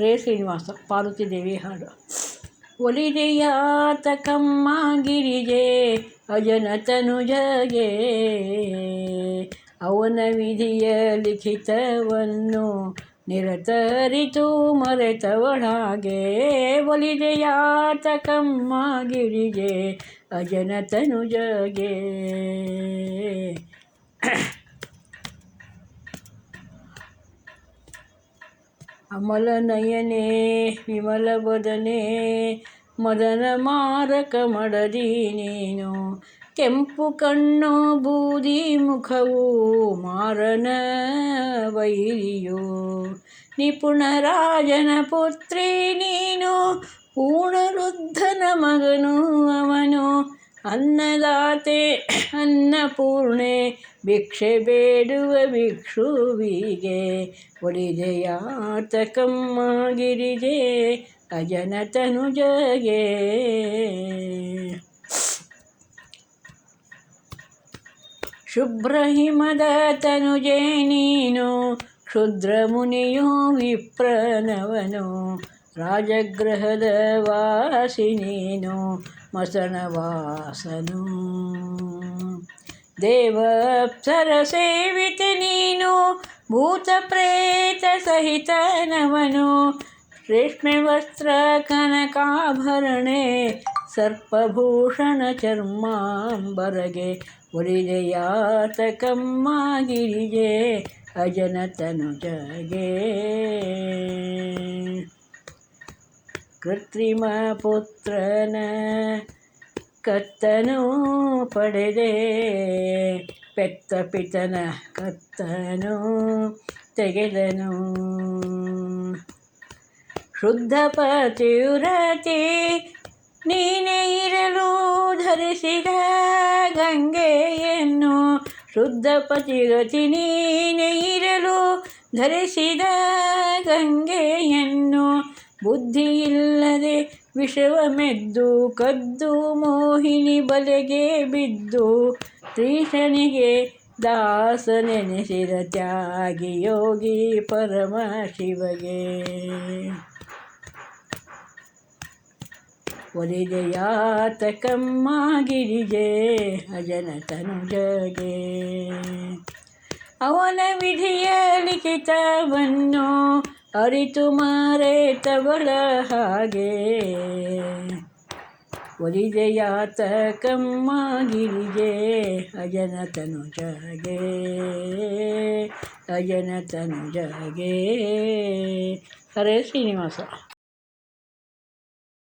ರೇ ಶ್ರೀನಿವಾಸ, ಪಾರ್ವತಿ ದೇವಿ ಹಾಡು. ಒಲಿದೆಯಾತಕಮ್ಮ ಗಿರಿಜೆ ಅಜನ ತನುಜಗೆ ಅವನ ವಿಧಿಯ ಲಿಖಿತವನ್ನು ನಿರತರಿತು ಮರೆತವಳಾಗೆ. ಒಲಿದೆಯಾತಕಮ್ಮ ಗಿರಿಜೆ ಅಜನ ತನುಜಗೆ ಅಮಲ ನಯನೆ ವಿಮಲ ಬದನೆ ಮದನ ಮಾರಕ ಮಡದಿ ನೀನು ಕೆಂಪು ಕಣ್ಣು ಬೂದಿ ಮುಖವು ಮಾರನ ವೈರಿಯು ನಿಪುಣ ರಾಜನ ಪುತ್ರಿ ನೀನು ಪೂರ್ಣರುದ್ಧನ ಮಗನು ಅವನು ಅನ್ನದಾತೆ, ಅನ್ನಪೂರ್ಣೆ, ಭಿಕ್ಷೆ ಬೇಡುವ ಭಿಕ್ಷುವಿಗೆ ಒಳಿದೆಯಾತಕಮ್ಮ ಗಿರಿಜೆ ಅಜನ ತನುಜಗೆ. ಶುಭ್ರ ಹಿಮದ ತನುಜೆ ನೀನು ಕ್ಷುದ್ರ ಮುನಿಯೋ ವಿಪ್ರನವನು, ರಾಜಗೃಹದ ವಾಸಿ ನೀನು ಮಸಣವಾಸನು ದೇವಪ್ಸರ ಸೇವಿತ ನೀನು ಭೂತ ಪ್ರೇತ ಸಹಿತನವನು ರೇಷ್ಮೆ ವಸ್ತ್ರ ಕನಕಾಭರಣೆ ಸರ್ಪಭೂಷಣ ಚರ್ಮಾಂಬರಗೆ ಒಲಿದೆಯಾತಕಮ್ಮ ಗಿರಿಜೆ ಅಜನ ತನುಜಗೆ ಕೃತ್ರಿಮ ಪುತ್ರನ ಕತ್ತನು ಪಡೆದೆ. ಪೆತ್ತ ಪಿತನ ಕತ್ತನು ತೆಗೆದನು. ಶುದ್ಧ ಪತಿವ್ರತಿ ನೀನೇ ಇರಲು ಧರಿಸಿದ ಗಂಗೆಯನ್ನು. ಶುದ್ಧ ಪತಿರತಿ ನೀನೇ ಇರಲು ಧರಿಸಿದ ಗಂಗೆಯನ್ನು. ಬುದ್ಧಿಯಿಲ್ಲದೆ ವಿಷವ ಮೆದ್ದು ಕದ್ದು ಮೋಹಿನಿ ಬಲೆಗೆ ಬಿದ್ದು, ತ್ರೀಶನಿಗೆ ದಾಸನೆನೆಸಿದ ತ್ಯಾಗಿ ಯೋಗಿ ಪರಮ ಶಿವಗೆ ಒಲಿದೆಯಾತಕಮ್ಮ ಗಿರಿಜೆ ಅಜನ ತನುಜಗೆ. ಅವನ ವಿಧಿಯ ಲಿಖಿತವನ್ನು ಅರಿತು ಮಾರೇತವಳ ಹಾಗೆ. ಒಲಿದೆಯಾತ ಕಮ್ಮಗಿರಿಗೆ ಅಜನ ತನುಜಗೆ ಅಜನ ತನುಜಗೆ ಹರೇ ಶ್ರೀನಿವಾಸ.